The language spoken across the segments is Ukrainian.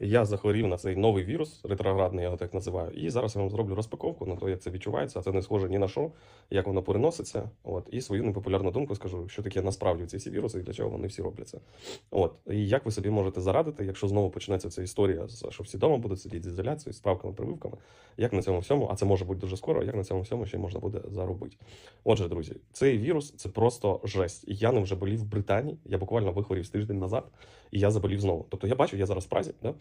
Я захворів на цей новий вірус, ретроградний, я його так називаю. І зараз я вам зроблю розпаковку на те, як це відчувається. а Це не схоже ні на що, як воно переноситься. От, і свою непопулярну думку скажу, що таке насправді ці всі віруси і для чого вони всі робляться. От, і як ви собі можете зарадити, якщо знову почнеться ця історія, що всі вдома будуть сидіти з ізоляцією, з справками, прививками, як на цьому всьому, а це може бути дуже скоро, як на цьому всьому ще можна буде заробити. Отже, друзі, цей вірус це просто жесть. Я ним вже болів в Британії. Я буквально вихворів з тиждень назад, і я заболів знову. Тобто я бачу, я зараз в Празі, да?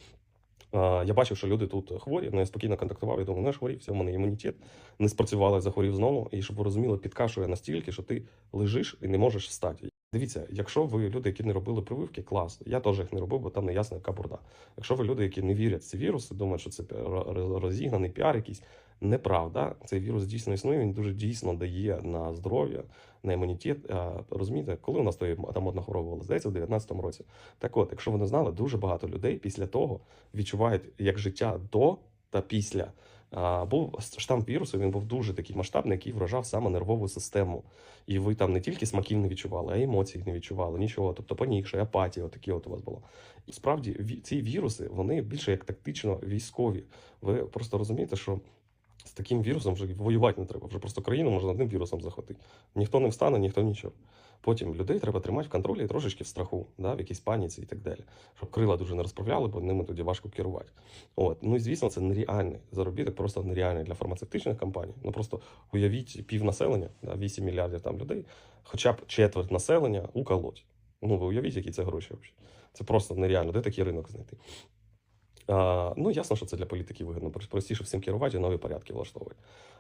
Я бачив, що люди тут хворі, але я спокійно контактував. Я думаю, не ж хворів, все, в мене імунітет не спрацював, я захворів знову. І щоб ви розуміли, підкашує настільки, що ти лежиш і не можеш встати. Дивіться, якщо ви люди, які не робили прививки, клас. Я теж їх не робив, бо там не ясна яка бурда. Якщо ви люди, які не вірять в ці віруси, думають, що це ро- ро- розігнаний піар якийсь. Неправда, цей вірус дійсно існує. Він дуже дійсно дає на здоров'я, на імунітет. Розумієте, коли у нас той там одна хвороба здається, в 19-му році. Так от, якщо ви не знали, дуже багато людей після того відчувають як життя до та після. Був штам вірусу, він був дуже такий масштабний, який вражав саме нервову систему. І ви там не тільки смаків не відчували, а й емоцій не відчували, нічого. Тобто панікша, апатія, отакі от у вас було. І справді ці віруси вони більше як тактично військові. Ви просто розумієте, що з таким вірусом вже воювати не треба. Вже просто країну можна одним вірусом захватити. Ніхто не встане, ніхто нічого. Потім людей треба тримати в контролі і трошечки в страху, да, в якійсь паніці і так далі. Щоб крила дуже не розправляли, бо ними тоді важко керувати. От. Ну і звісно, це нереальний заробіток, просто нереальний для фармацевтичних компаній. Ну просто уявіть пів населення, да, 8 мільярдів там людей, хоча б четверть населення уколоть. Ну, ви уявіть, які це гроші взагалі. Це просто нереально. Де такий ринок знайти? А, ну, ясно, що це для політиків вигідно. Простіше всім керувати і нові порядки влаштовувати.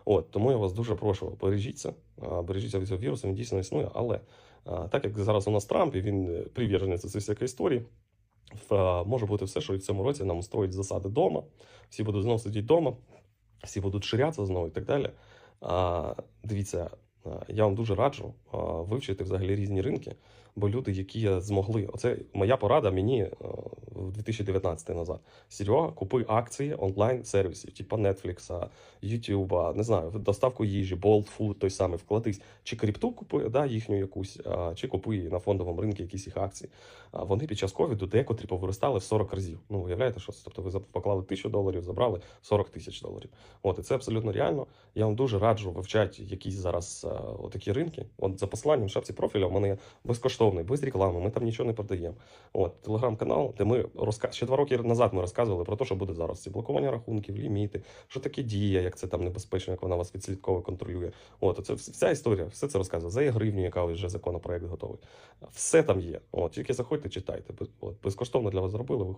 От, тому я вас дуже прошу, бережіться, бережіться від цього вірусу, він дійсно існує. Але а, так як зараз у нас Трамп, і він е, приверженець цієї всякої історії, може бути все, що і в цьому році нам устроїть засади вдома, всі будуть знову сидіти вдома, всі будуть ширятися знову і так далі. А, дивіться, я вам дуже раджу а, вивчити взагалі різні ринки, бо люди, які змогли, оце моя порада мені в 2019 назад. Серега, купи акції онлайн-сервісів, типу Netflix, YouTube, не знаю, доставку їжі, Bolt Food той самий, вкладись. Чи крипту купи, да, їхню якусь, чи купи на фондовому ринку якісь їх акції. Вони під час ковіду декотрі повиростали в 40 разів. Ну, уявляєте, що це? Тобто ви поклали тисячу доларів, забрали 40 тисяч доларів. От, і це абсолютно реально. Я вам дуже раджу вивчати якісь зараз а, отакі ринки. От за посиланням в шапці профіля в мене безкоштовний, без реклами. Ми там нічого не продаємо. От телеграм-канал, де ми розка... ще два роки назад ми розказували про те, що буде зараз. Ці блокування рахунків, ліміти, що таке дія, як це там небезпечно, як вона вас відслідково контролює. От це вся історія, все це розказує. За гривню, яка вже законопроект готовий. Все там є. От тільки заходьте, читайте. От безкоштовно для вас зробили.